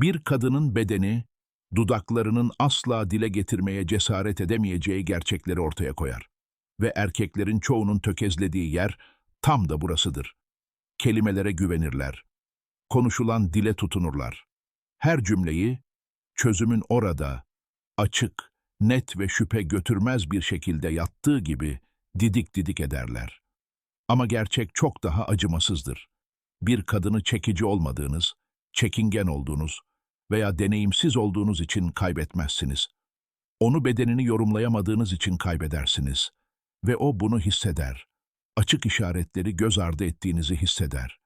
Bir kadının bedeni, dudaklarının asla dile getirmeye cesaret edemeyeceği gerçekleri ortaya koyar. Ve erkeklerin çoğunun tökezlediği yer tam da burasıdır. Kelimelere güvenirler. Konuşulan dile tutunurlar. Her cümleyi, çözümün orada, açık, net ve şüphe götürmez bir şekilde yattığı gibi didik didik ederler. Ama gerçek çok daha acımasızdır. Bir kadını çekici olmadığınız, çekingen olduğunuz veya deneyimsiz olduğunuz için kaybetmezsiniz. Onu bedenini yorumlayamadığınız için kaybedersiniz. Ve o bunu hisseder. Açık işaretleri göz ardı ettiğinizi hisseder.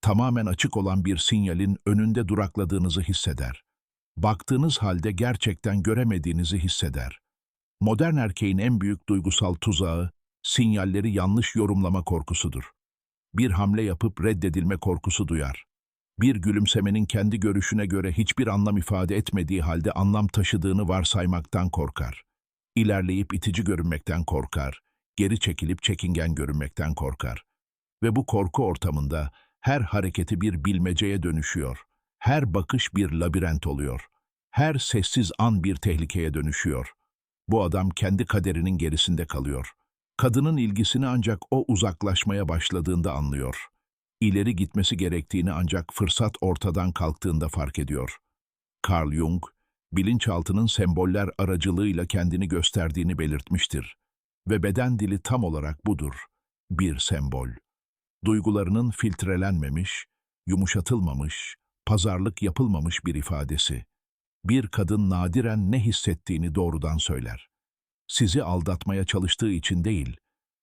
Tamamen açık olan bir sinyalin önünde durakladığınızı hisseder. Baktığınız halde gerçekten göremediğinizi hisseder. Modern erkeğin en büyük duygusal tuzağı, sinyalleri yanlış yorumlama korkusudur. Bir hamle yapıp reddedilme korkusu duyar. Bir gülümsemenin kendi görüşüne göre hiçbir anlam ifade etmediği halde anlam taşıdığını varsaymaktan korkar. İlerleyip itici görünmekten korkar. Geri çekilip çekingen görünmekten korkar. Ve bu korku ortamında her hareketi bir bilmeceye dönüşüyor. Her bakış bir labirent oluyor. Her sessiz an bir tehlikeye dönüşüyor. Bu adam kendi kaderinin gerisinde kalıyor. Kadının ilgisini ancak o uzaklaşmaya başladığında anlıyor. İleri gitmesi gerektiğini ancak fırsat ortadan kalktığında fark ediyor. Carl Jung, bilinçaltının semboller aracılığıyla kendini gösterdiğini belirtmiştir. Ve beden dili tam olarak budur. Bir sembol. Duygularının filtrelenmemiş, yumuşatılmamış, pazarlık yapılmamış bir ifadesi. Bir kadın nadiren ne hissettiğini doğrudan söyler. Sizi aldatmaya çalıştığı için değil,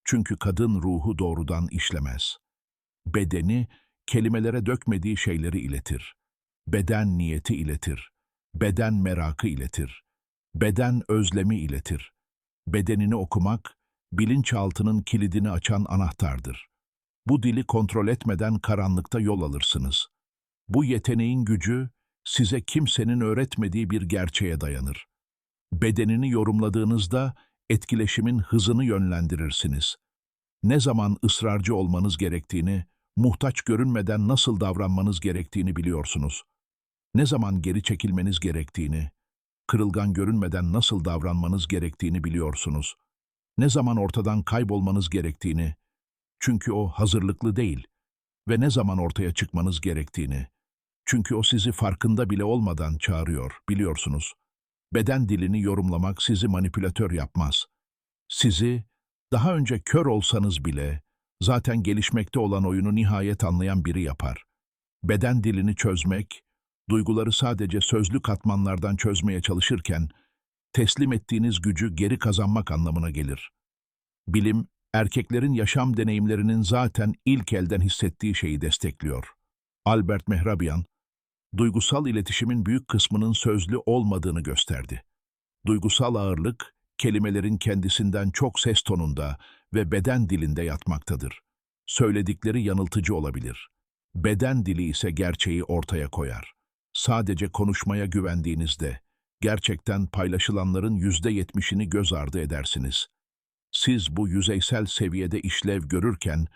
çünkü kadın ruhu doğrudan işlemez. Bedeni, kelimelere dökmediği şeyleri iletir. Beden niyeti iletir. Beden merakı iletir. Beden özlemi iletir. Bedenini okumak, bilinçaltının kilidini açan anahtardır. Bu dili kontrol etmeden karanlıkta yol alırsınız. Bu yeteneğin gücü, size kimsenin öğretmediği bir gerçeğe dayanır. Bedenini yorumladığınızda etkileşimin hızını yönlendirirsiniz. Ne zaman ısrarcı olmanız gerektiğini, muhtaç görünmeden nasıl davranmanız gerektiğini biliyorsunuz. Ne zaman geri çekilmeniz gerektiğini, kırılgan görünmeden nasıl davranmanız gerektiğini biliyorsunuz. Ne zaman ortadan kaybolmanız gerektiğini, çünkü o hazırlıklı değil ve ne zaman ortaya çıkmanız gerektiğini, çünkü o sizi farkında bile olmadan çağırıyor, biliyorsunuz. Beden dilini yorumlamak sizi manipülatör yapmaz. Sizi, daha önce kör olsanız bile, zaten gelişmekte olan oyunu nihayet anlayan biri yapar. Beden dilini çözmek, duyguları sadece sözlü katmanlardan çözmeye çalışırken, teslim ettiğiniz gücü geri kazanmak anlamına gelir. Bilim, erkeklerin yaşam deneyimlerinin zaten ilk elden hissettiği şeyi destekliyor. Albert Mehrabian, duygusal iletişimin büyük kısmının sözlü olmadığını gösterdi. Duygusal ağırlık, kelimelerin kendisinden çok ses tonunda ve beden dilinde yatmaktadır. Söyledikleri yanıltıcı olabilir. Beden dili ise gerçeği ortaya koyar. Sadece konuşmaya güvendiğinizde, gerçekten paylaşılanların yüzde yetmişini göz ardı edersiniz. Siz bu yüzeysel seviyede işlev görürken,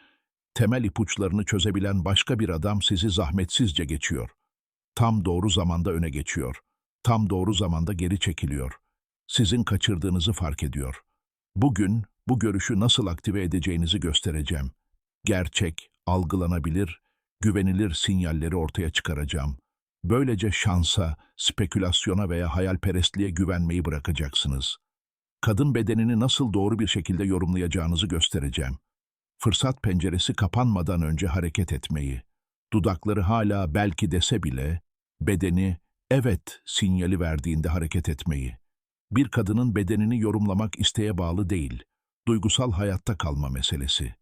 temel ipuçlarını çözebilen başka bir adam sizi zahmetsizce geçiyor. Tam doğru zamanda öne geçiyor. Tam doğru zamanda geri çekiliyor. Sizin kaçırdığınızı fark ediyor. Bugün bu görüşü nasıl aktive edeceğinizi göstereceğim. Gerçek, algılanabilir, güvenilir sinyalleri ortaya çıkaracağım. Böylece şansa, spekülasyona veya hayalperestliğe güvenmeyi bırakacaksınız. Kadın bedenini nasıl doğru bir şekilde yorumlayacağınızı göstereceğim. Fırsat penceresi kapanmadan önce hareket etmeyi. Dudakları hala belki dese bile, bedeni evet sinyali verdiğinde hareket etmeyi. Bir kadının bedenini yorumlamak isteğe bağlı değil, duygusal hayatta kalma meselesi.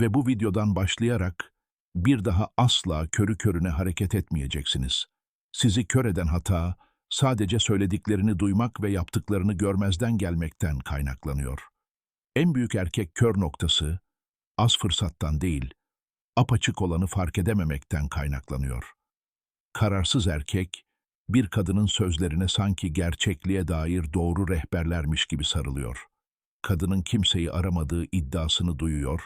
Ve bu videodan başlayarak bir daha asla körü körüne hareket etmeyeceksiniz. Sizi kör eden hata, sadece söylediklerini duymak ve yaptıklarını görmezden gelmekten kaynaklanıyor. En büyük erkek kör noktası, az fırsattan değil, apaçık olanı fark edememekten kaynaklanıyor. Kararsız erkek, bir kadının sözlerine sanki gerçekliğe dair doğru rehberlermiş gibi sarılıyor. Kadının kimseyi aramadığı iddiasını duyuyor,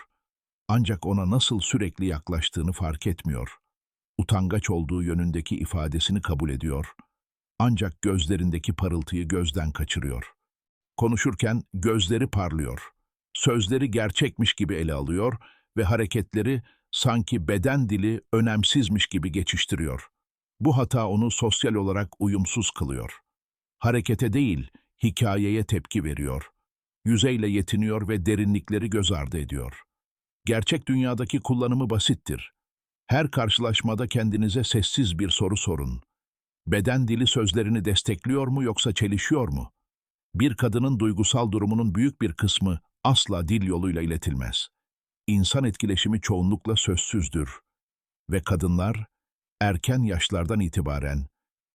ancak ona nasıl sürekli yaklaştığını fark etmiyor. utangaç olduğu yönündeki ifadesini kabul ediyor, ancak gözlerindeki parıltıyı gözden kaçırıyor. Konuşurken gözleri parlıyor, sözleri gerçekmiş gibi ele alıyor ve hareketleri sanki beden dili önemsizmiş gibi geçiştiriyor. Bu hata onu sosyal olarak uyumsuz kılıyor. Harekete değil, hikayeye tepki veriyor. Yüzeyle yetiniyor ve derinlikleri göz ardı ediyor. Gerçek dünyadaki kullanımı basittir. Her karşılaşmada kendinize sessiz bir soru sorun. Beden dili sözlerini destekliyor mu yoksa çelişiyor mu? Bir kadının duygusal durumunun büyük bir kısmı asla dil yoluyla iletilmez. İnsan etkileşimi çoğunlukla sözsüzdür. Ve kadınlar erken yaşlardan itibaren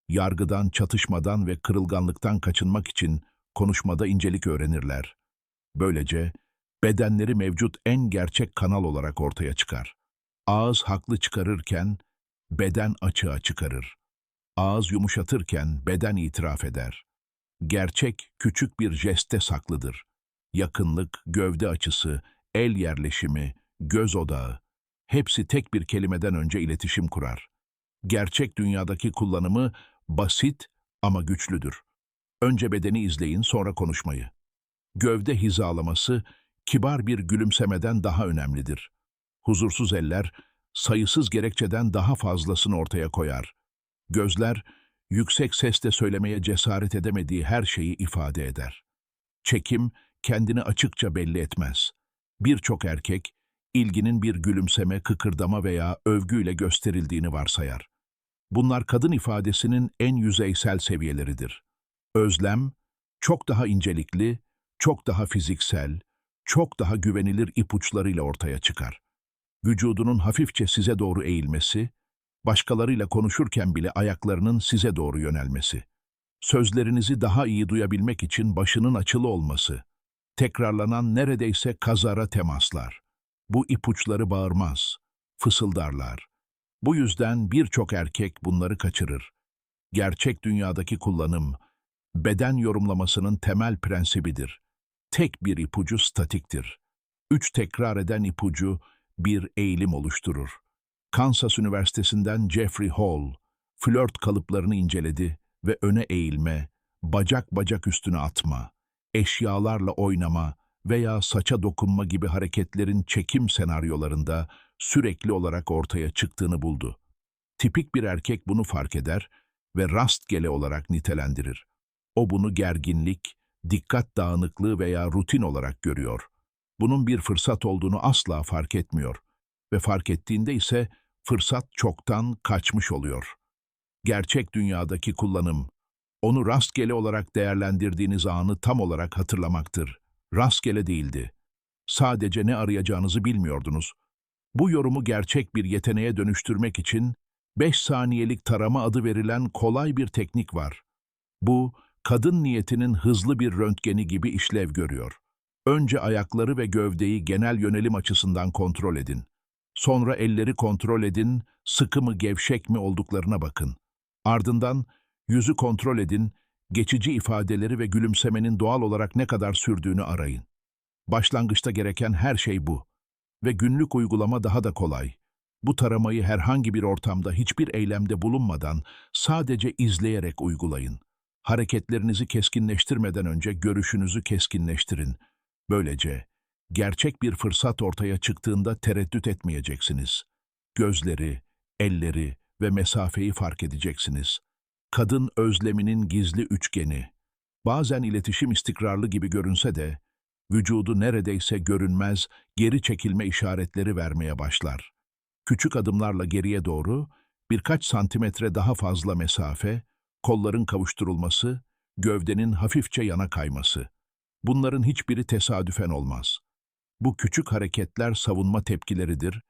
yargıdan, çatışmadan ve kırılganlıktan kaçınmak için konuşmada incelik öğrenirler. Böylece bedenleri mevcut en gerçek kanal olarak ortaya çıkar. Ağız haklı çıkarırken beden açığa çıkarır. Ağız yumuşatırken beden itiraf eder. Gerçek küçük bir jeste saklıdır. Yakınlık, gövde açısı, el yerleşimi, göz odağı, hepsi tek bir kelimeden önce iletişim kurar. Gerçek dünyadaki kullanımı basit ama güçlüdür. Önce bedeni izleyin, sonra konuşmayı. Gövde hizalaması, kibar bir gülümsemeden daha önemlidir. Huzursuz eller, sayısız gerekçeden daha fazlasını ortaya koyar. Gözler, yüksek sesle söylemeye cesaret edemediği her şeyi ifade eder. Çekim, kendini açıkça belli etmez. Birçok erkek, ilginin bir gülümseme, kıkırdama veya övgüyle gösterildiğini varsayar. Bunlar kadın ifadesinin en yüzeysel seviyeleridir. Özlem, çok daha incelikli, çok daha fiziksel, çok daha güvenilir ipuçlarıyla ortaya çıkar. Vücudunun hafifçe size doğru eğilmesi, başkalarıyla konuşurken bile ayaklarının size doğru yönelmesi, sözlerinizi daha iyi duyabilmek için başının açılı olması, tekrarlanan neredeyse kazara temaslar. Bu ipuçları bağırmaz, fısıldarlar. Bu yüzden birçok erkek bunları kaçırır. Gerçek dünyadaki kullanım, beden yorumlamasının temel prensibidir. Tek bir ipucu statiktir. Üç tekrar eden ipucu bir eğilim oluşturur. Kansas Üniversitesi'nden Jeffrey Hall, flört kalıplarını inceledi ve öne eğilme, bacak bacak üstüne atma, eşyalarla oynama veya saça dokunma gibi hareketlerin çekim senaryolarında sürekli olarak ortaya çıktığını buldu. Tipik bir erkek bunu fark eder ve rastgele olarak nitelendirir. O bunu gerginlik, dikkat dağınıklığı veya rutin olarak görüyor. Bunun bir fırsat olduğunu asla fark etmiyor ve fark ettiğinde ise fırsat çoktan kaçmış oluyor. Gerçek dünyadaki kullanım, onu rastgele olarak değerlendirdiğiniz anı tam olarak hatırlamaktır. Rastgele değildi. Sadece ne arayacağınızı bilmiyordunuz. Bu yorumu gerçek bir yeteneğe dönüştürmek için 5 saniyelik tarama adı verilen kolay bir teknik var. Bu, kadın niyetinin hızlı bir röntgeni gibi işlev görüyor. Önce ayakları ve gövdeyi genel yönelim açısından kontrol edin. Sonra elleri kontrol edin, sıkı mı gevşek mi olduklarına bakın. Ardından yüzü kontrol edin, geçici ifadeleri ve gülümsemenin doğal olarak ne kadar sürdüğünü arayın. Başlangıçta gereken her şey bu. Ve günlük uygulama daha da kolay. Bu taramayı herhangi bir ortamda hiçbir eylemde bulunmadan sadece izleyerek uygulayın. Hareketlerinizi keskinleştirmeden önce görüşünüzü keskinleştirin. Böylece gerçek bir fırsat ortaya çıktığında tereddüt etmeyeceksiniz. Gözleri, elleri ve mesafeyi fark edeceksiniz. Kadın özleminin gizli üçgeni. Bazen iletişim istikrarlı gibi görünse de, vücudu neredeyse görünmez geri çekilme işaretleri vermeye başlar. Küçük adımlarla geriye doğru, birkaç santimetre daha fazla mesafe, kolların kavuşturulması, gövdenin hafifçe yana kayması. Bunların hiçbiri tesadüfen olmaz. Bu küçük hareketler savunma tepkileridir,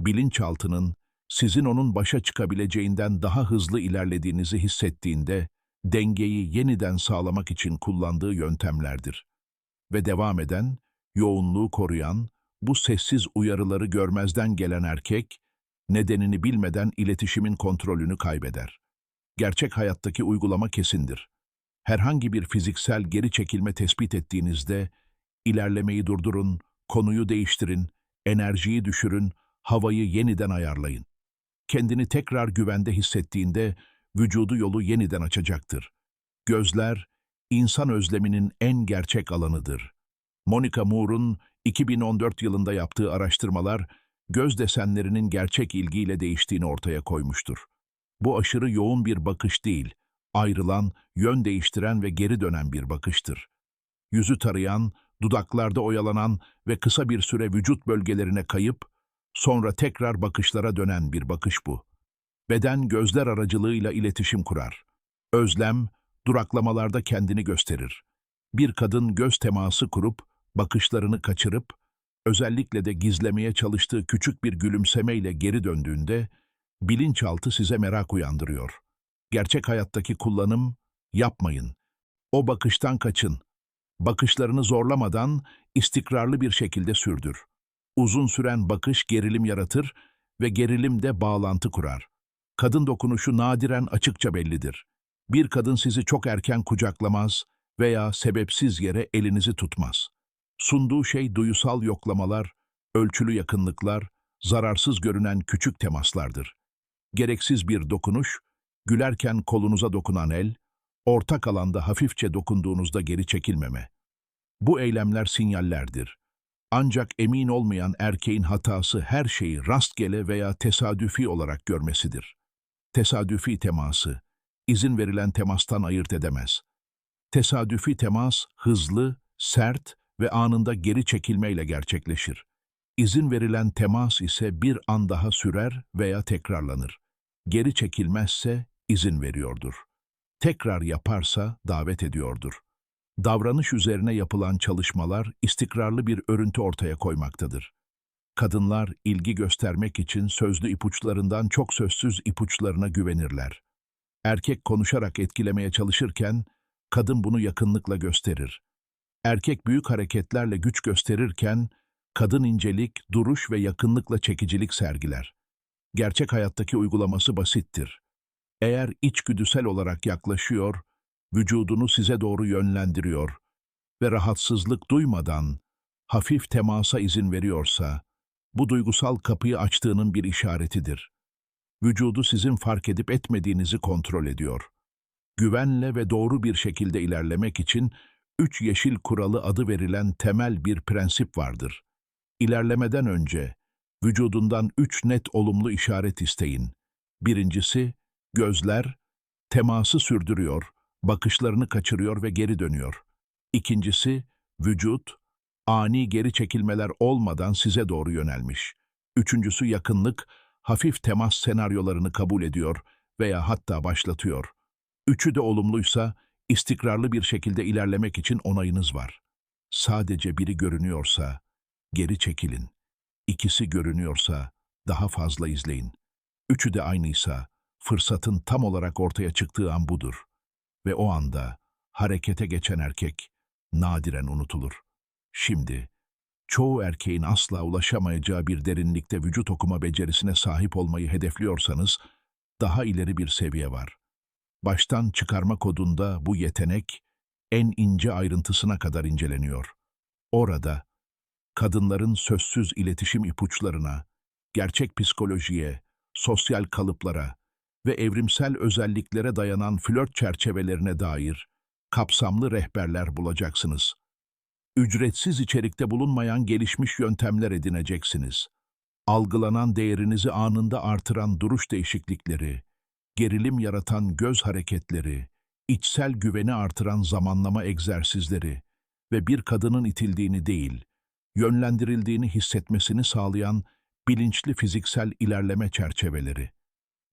bilinçaltının sizin onun başa çıkabileceğinden daha hızlı ilerlediğinizi hissettiğinde dengeyi yeniden sağlamak için kullandığı yöntemlerdir. Ve devam eden, yoğunluğu koruyan, bu sessiz uyarıları görmezden gelen erkek, nedenini bilmeden iletişimin kontrolünü kaybeder. Gerçek hayattaki uygulama kesindir. Herhangi bir fiziksel geri çekilme tespit ettiğinizde, ilerlemeyi durdurun, konuyu değiştirin, enerjiyi düşürün, havayı yeniden ayarlayın. Kendini tekrar güvende hissettiğinde vücudu yolu yeniden açacaktır. Gözler, insan özleminin en gerçek alanıdır. Monica Moore'un 2014 yılında yaptığı araştırmalar, göz desenlerinin gerçek ilgiyle değiştiğini ortaya koymuştur. Bu aşırı yoğun bir bakış değil, ayrılan, yön değiştiren ve geri dönen bir bakıştır. Yüzü tarayan, dudaklarda oyalanan ve kısa bir süre vücut bölgelerine kayıp, sonra tekrar bakışlara dönen bir bakış bu. Beden gözler aracılığıyla iletişim kurar. Özlem, duraklamalarda kendini gösterir. Bir kadın göz teması kurup, bakışlarını kaçırıp, özellikle de gizlemeye çalıştığı küçük bir gülümsemeyle geri döndüğünde, bilinçaltı size merak uyandırıyor. Gerçek hayattaki kullanım, yapmayın. O bakıştan kaçın. Bakışlarını zorlamadan, istikrarlı bir şekilde sürdür. Uzun süren bakış gerilim yaratır ve gerilim de bağlantı kurar. Kadın dokunuşu nadiren açıkça bellidir. Bir kadın sizi çok erken kucaklamaz veya sebepsiz yere elinizi tutmaz. Sunduğu şey duyusal yoklamalar, ölçülü yakınlıklar, zararsız görünen küçük temaslardır. Gereksiz bir dokunuş, gülerken kolunuza dokunan el, ortak alanda hafifçe dokunduğunuzda geri çekilmeme. Bu eylemler sinyallerdir. Ancak emin olmayan erkeğin hatası her şeyi rastgele veya tesadüfi olarak görmesidir. Tesadüfi teması, izin verilen temastan ayırt edemez. Tesadüfi temas hızlı, sert ve anında geri çekilmeyle gerçekleşir. İzin verilen temas ise bir an daha sürer veya tekrarlanır. Geri çekilmezse izin veriyordur. Tekrar yaparsa davet ediyordur. Davranış üzerine yapılan çalışmalar istikrarlı bir örüntü ortaya koymaktadır. Kadınlar ilgi göstermek için sözlü ipuçlarından çok sözsüz ipuçlarına güvenirler. Erkek konuşarak etkilemeye çalışırken, kadın bunu yakınlıkla gösterir. Erkek büyük hareketlerle güç gösterirken, kadın incelik, duruş ve yakınlıkla çekicilik sergiler. Gerçek hayattaki uygulaması basittir. Eğer içgüdüsel olarak yaklaşıyor, vücudunu size doğru yönlendiriyor ve rahatsızlık duymadan hafif temasa izin veriyorsa, bu duygusal kapıyı açtığının bir işaretidir. Vücudu sizin fark edip etmediğinizi kontrol ediyor. Güvenle ve doğru bir şekilde ilerlemek için üç yeşil kuralı adı verilen temel bir prensip vardır. İlerlemeden önce vücudundan üç net olumlu işaret isteyin. Birincisi, gözler, teması sürdürüyor, bakışlarını kaçırıyor ve geri dönüyor. İkincisi, vücut, ani geri çekilmeler olmadan size doğru yönelmiş. Üçüncüsü yakınlık, hafif temas senaryolarını kabul ediyor veya hatta başlatıyor. Üçü de olumluysa, istikrarlı bir şekilde ilerlemek için onayınız var. Sadece biri görünüyorsa, geri çekilin. İkisi görünüyorsa, daha fazla izleyin. Üçü de aynıysa, fırsatın tam olarak ortaya çıktığı an budur. Ve o anda, harekete geçen erkek, nadiren unutulur. Şimdi, çoğu erkeğin asla ulaşamayacağı bir derinlikte vücut okuma becerisine sahip olmayı hedefliyorsanız, daha ileri bir seviye var. Baştan çıkarma kodunda bu yetenek, en ince ayrıntısına kadar inceleniyor. Orada, kadınların sözsüz iletişim ipuçlarına, gerçek psikolojiye, sosyal kalıplara ve evrimsel özelliklere dayanan flört çerçevelerine dair kapsamlı rehberler bulacaksınız ücretsiz içerikte bulunmayan gelişmiş yöntemler edineceksiniz. Algılanan değerinizi anında artıran duruş değişiklikleri, gerilim yaratan göz hareketleri, içsel güveni artıran zamanlama egzersizleri ve bir kadının itildiğini değil, yönlendirildiğini hissetmesini sağlayan bilinçli fiziksel ilerleme çerçeveleri.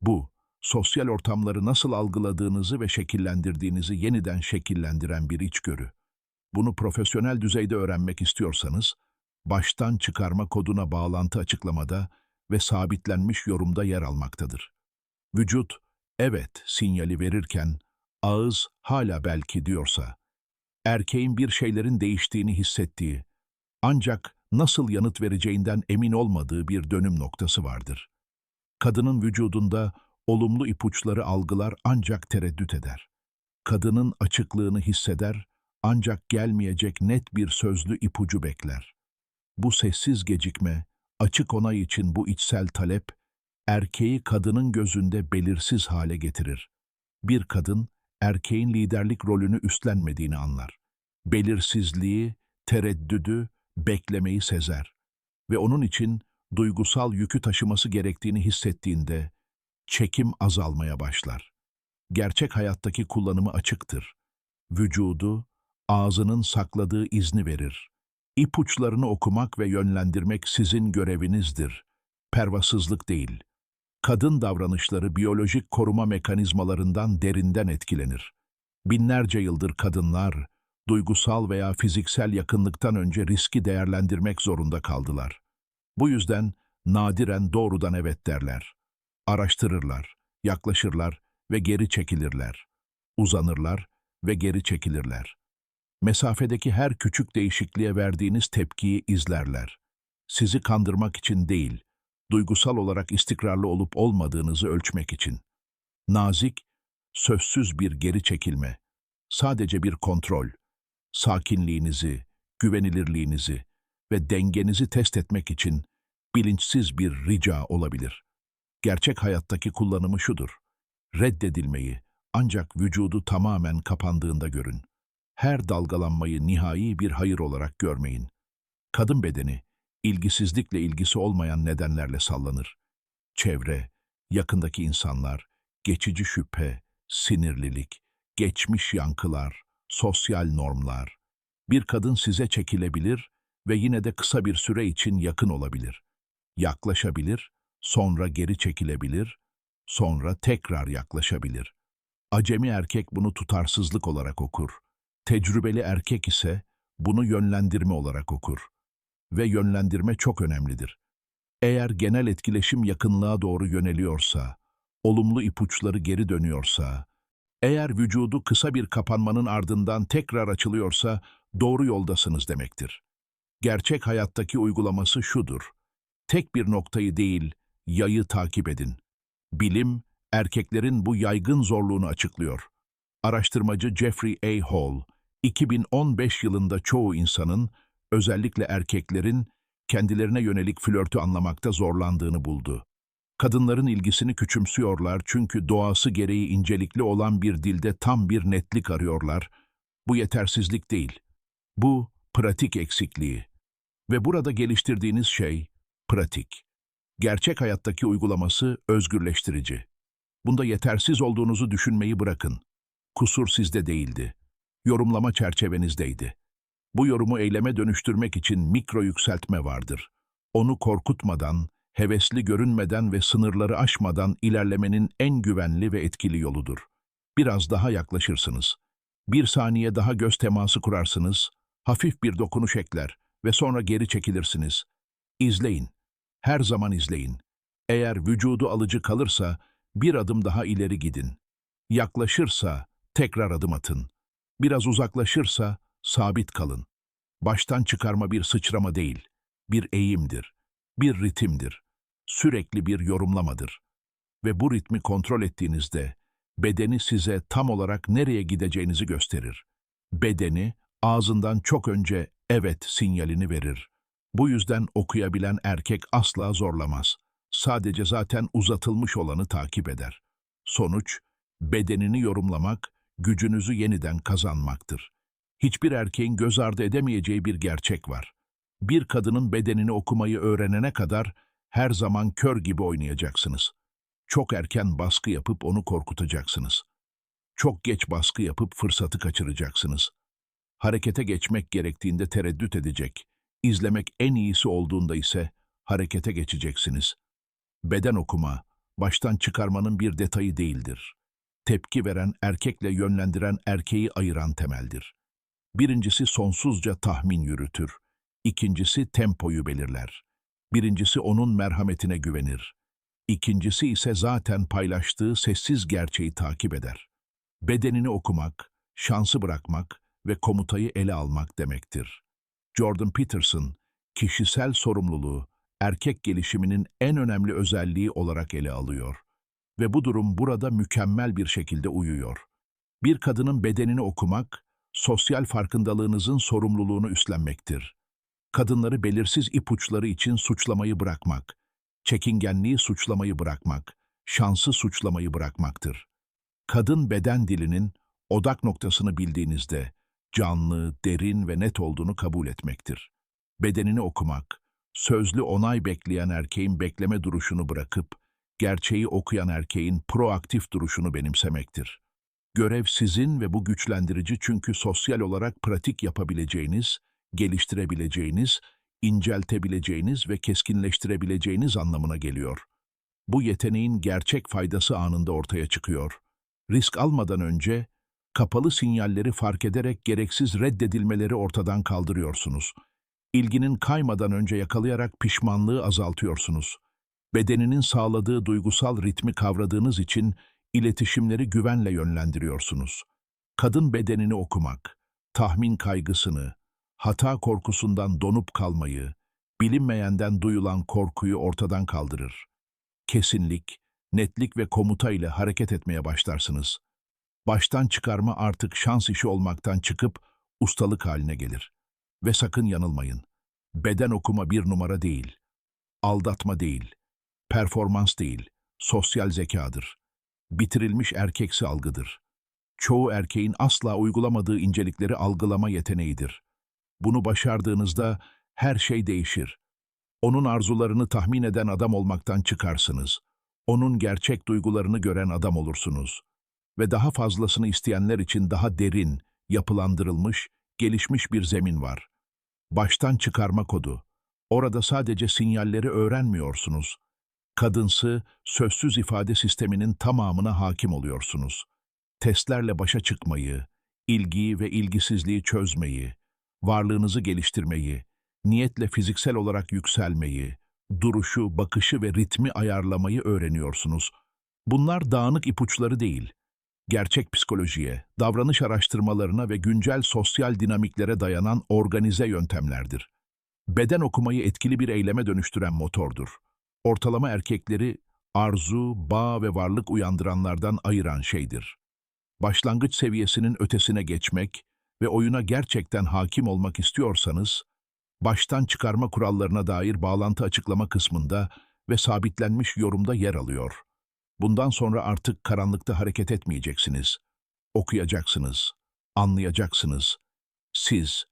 Bu, sosyal ortamları nasıl algıladığınızı ve şekillendirdiğinizi yeniden şekillendiren bir içgörü. Bunu profesyonel düzeyde öğrenmek istiyorsanız, baştan çıkarma koduna bağlantı açıklamada ve sabitlenmiş yorumda yer almaktadır. Vücut, evet sinyali verirken, ağız hala belki diyorsa, erkeğin bir şeylerin değiştiğini hissettiği, ancak nasıl yanıt vereceğinden emin olmadığı bir dönüm noktası vardır. Kadının vücudunda olumlu ipuçları algılar ancak tereddüt eder. Kadının açıklığını hisseder ancak gelmeyecek net bir sözlü ipucu bekler. Bu sessiz gecikme, açık onay için bu içsel talep, erkeği kadının gözünde belirsiz hale getirir. Bir kadın, erkeğin liderlik rolünü üstlenmediğini anlar. Belirsizliği, tereddüdü, beklemeyi sezer. Ve onun için duygusal yükü taşıması gerektiğini hissettiğinde çekim azalmaya başlar. Gerçek hayattaki kullanımı açıktır. Vücudu, ağzının sakladığı izni verir. İpuçlarını okumak ve yönlendirmek sizin görevinizdir. Pervasızlık değil. Kadın davranışları biyolojik koruma mekanizmalarından derinden etkilenir. Binlerce yıldır kadınlar, duygusal veya fiziksel yakınlıktan önce riski değerlendirmek zorunda kaldılar. Bu yüzden nadiren doğrudan evet derler. Araştırırlar, yaklaşırlar ve geri çekilirler. Uzanırlar ve geri çekilirler. Mesafedeki her küçük değişikliğe verdiğiniz tepkiyi izlerler. Sizi kandırmak için değil, duygusal olarak istikrarlı olup olmadığınızı ölçmek için. Nazik, sözsüz bir geri çekilme, sadece bir kontrol, sakinliğinizi, güvenilirliğinizi ve dengenizi test etmek için bilinçsiz bir rica olabilir. Gerçek hayattaki kullanımı şudur. Reddedilmeyi ancak vücudu tamamen kapandığında görün. Her dalgalanmayı nihai bir hayır olarak görmeyin. Kadın bedeni, ilgisizlikle ilgisi olmayan nedenlerle sallanır. Çevre, yakındaki insanlar, geçici şüphe, sinirlilik, geçmiş yankılar, sosyal normlar. Bir kadın size çekilebilir ve yine de kısa bir süre için yakın olabilir. Yaklaşabilir, sonra geri çekilebilir, sonra tekrar yaklaşabilir. Acemi erkek bunu tutarsızlık olarak okur. Tecrübeli erkek ise bunu yönlendirme olarak okur. Ve yönlendirme çok önemlidir. Eğer genel etkileşim yakınlığa doğru yöneliyorsa, olumlu ipuçları geri dönüyorsa, eğer vücudu kısa bir kapanmanın ardından tekrar açılıyorsa doğru yoldasınız demektir. Gerçek hayattaki uygulaması şudur. Tek bir noktayı değil, yayı takip edin. Bilim, erkeklerin bu yaygın zorluğunu açıklıyor. Araştırmacı Jeffrey A. Hall, 2015 yılında çoğu insanın, özellikle erkeklerin, kendilerine yönelik flörtü anlamakta zorlandığını buldu. Kadınların ilgisini küçümsüyorlar çünkü doğası gereği incelikli olan bir dilde tam bir netlik arıyorlar. Bu yetersizlik değil. Bu pratik eksikliği. Ve burada geliştirdiğiniz şey pratik. Gerçek hayattaki uygulaması özgürleştirici. Bunda yetersiz olduğunuzu düşünmeyi bırakın. Kusur sizde değildi. Yorumlama çerçevenizdeydi. Bu yorumu eyleme dönüştürmek için mikro yükseltme vardır. Onu korkutmadan, hevesli görünmeden ve sınırları aşmadan ilerlemenin en güvenli ve etkili yoludur. Biraz daha yaklaşırsınız. Bir saniye daha göz teması kurarsınız, hafif bir dokunuş ekler ve sonra geri çekilirsiniz. İzleyin. Her zaman izleyin. Eğer vücudu alıcı kalırsa bir adım daha ileri gidin. Yaklaşırsa tekrar adım atın. Biraz uzaklaşırsa sabit kalın. Baştan çıkarma bir sıçrama değil, bir eğimdir, bir ritimdir, sürekli bir yorumlamadır. Ve bu ritmi kontrol ettiğinizde bedeni size tam olarak nereye gideceğinizi gösterir. Bedeni ağzından çok önce evet sinyalini verir. Bu yüzden okuyabilen erkek asla zorlamaz. Sadece zaten uzatılmış olanı takip eder. Sonuç, bedenini yorumlamak, gücünüzü yeniden kazanmaktır. Hiçbir erkeğin göz ardı edemeyeceği bir gerçek var. Bir kadının bedenini okumayı öğrenene kadar her zaman kör gibi oynayacaksınız. Çok erken baskı yapıp onu korkutacaksınız. Çok geç baskı yapıp fırsatı kaçıracaksınız. Harekete geçmek gerektiğinde tereddüt edecek, izlemek en iyisi olduğunda ise harekete geçeceksiniz. Beden okuma, baştan çıkarmanın bir detayı değildir. Tepki veren erkekle yönlendiren erkeği ayıran temeldir. Birincisi sonsuzca tahmin yürütür. İkincisi tempoyu belirler. Birincisi onun merhametine güvenir. İkincisi ise zaten paylaştığı sessiz gerçeği takip eder. Bedenini okumak, şansı bırakmak ve komutayı ele almak demektir. Jordan Peterson, kişisel sorumluluğu, erkek gelişiminin en önemli özelliği olarak ele alıyor. Ve bu durum burada mükemmel bir şekilde uyuyor. Bir kadının bedenini okumak, sosyal farkındalığınızın sorumluluğunu üstlenmektir. Kadınları belirsiz ipuçları için suçlamayı bırakmak, Çekingenliği suçlamayı bırakmak, şansı suçlamayı bırakmaktır. Kadın beden dilinin odak noktasını bildiğinizde canlı, derin ve net olduğunu kabul etmektir. Bedenini okumak, sözlü onay bekleyen erkeğin bekleme duruşunu bırakıp, gerçeği okuyan erkeğin proaktif duruşunu benimsemektir. Görev sizin ve bu güçlendirici çünkü sosyal olarak pratik yapabileceğiniz, geliştirebileceğiniz, inceltebileceğiniz ve keskinleştirebileceğiniz anlamına geliyor. Bu yeteneğin gerçek faydası anında ortaya çıkıyor. Risk almadan önce, kapalı sinyalleri fark ederek gereksiz reddedilmeleri ortadan kaldırıyorsunuz. İlginin kaymadan önce yakalayarak pişmanlığı azaltıyorsunuz. Bedeninin sağladığı duygusal ritmi kavradığınız için iletişimleri güvenle yönlendiriyorsunuz. Kadın bedenini okumak, tahmin kaygısını, hata korkusundan donup kalmayı, bilinmeyenden duyulan korkuyu ortadan kaldırır. Kesinlik, netlik ve komuta ile hareket etmeye başlarsınız. Baştan çıkarma artık şans işi olmaktan çıkıp ustalık haline gelir. Ve sakın yanılmayın. Beden okuma bir numara değil. Aldatma değil. Performans değil. Sosyal zekadır. Bitirilmiş erkeksi algıdır. Çoğu erkeğin asla uygulamadığı incelikleri algılama yeteneğidir. Bunu başardığınızda her şey değişir. Onun arzularını tahmin eden adam olmaktan çıkarsınız. Onun gerçek duygularını gören adam olursunuz. Ve daha fazlasını isteyenler için daha derin, yapılandırılmış, gelişmiş bir zemin var. Baştan çıkarma kodu. Orada sadece sinyalleri öğrenmiyorsunuz. Kadınsı, sözsüz ifade sisteminin tamamına hakim oluyorsunuz. Testlerle başa çıkmayı, ilgiyi ve ilgisizliği çözmeyi, varlığınızı geliştirmeyi, niyetle fiziksel olarak yükselmeyi, duruşu, bakışı ve ritmi ayarlamayı öğreniyorsunuz. Bunlar dağınık ipuçları değil. Gerçek psikolojiye, davranış araştırmalarına ve güncel sosyal dinamiklere dayanan organize yöntemlerdir. Beden okumayı etkili bir eyleme dönüştüren motordur. Ortalama erkekleri arzu, bağ ve varlık uyandıranlardan ayıran şeydir. Başlangıç seviyesinin ötesine geçmek ve oyuna gerçekten hakim olmak istiyorsanız, baştan çıkarma kurallarına dair bağlantı açıklama kısmında ve sabitlenmiş yorumda yer alıyor. Bundan sonra artık karanlıkta hareket etmeyeceksiniz. Okuyacaksınız, anlayacaksınız. Siz,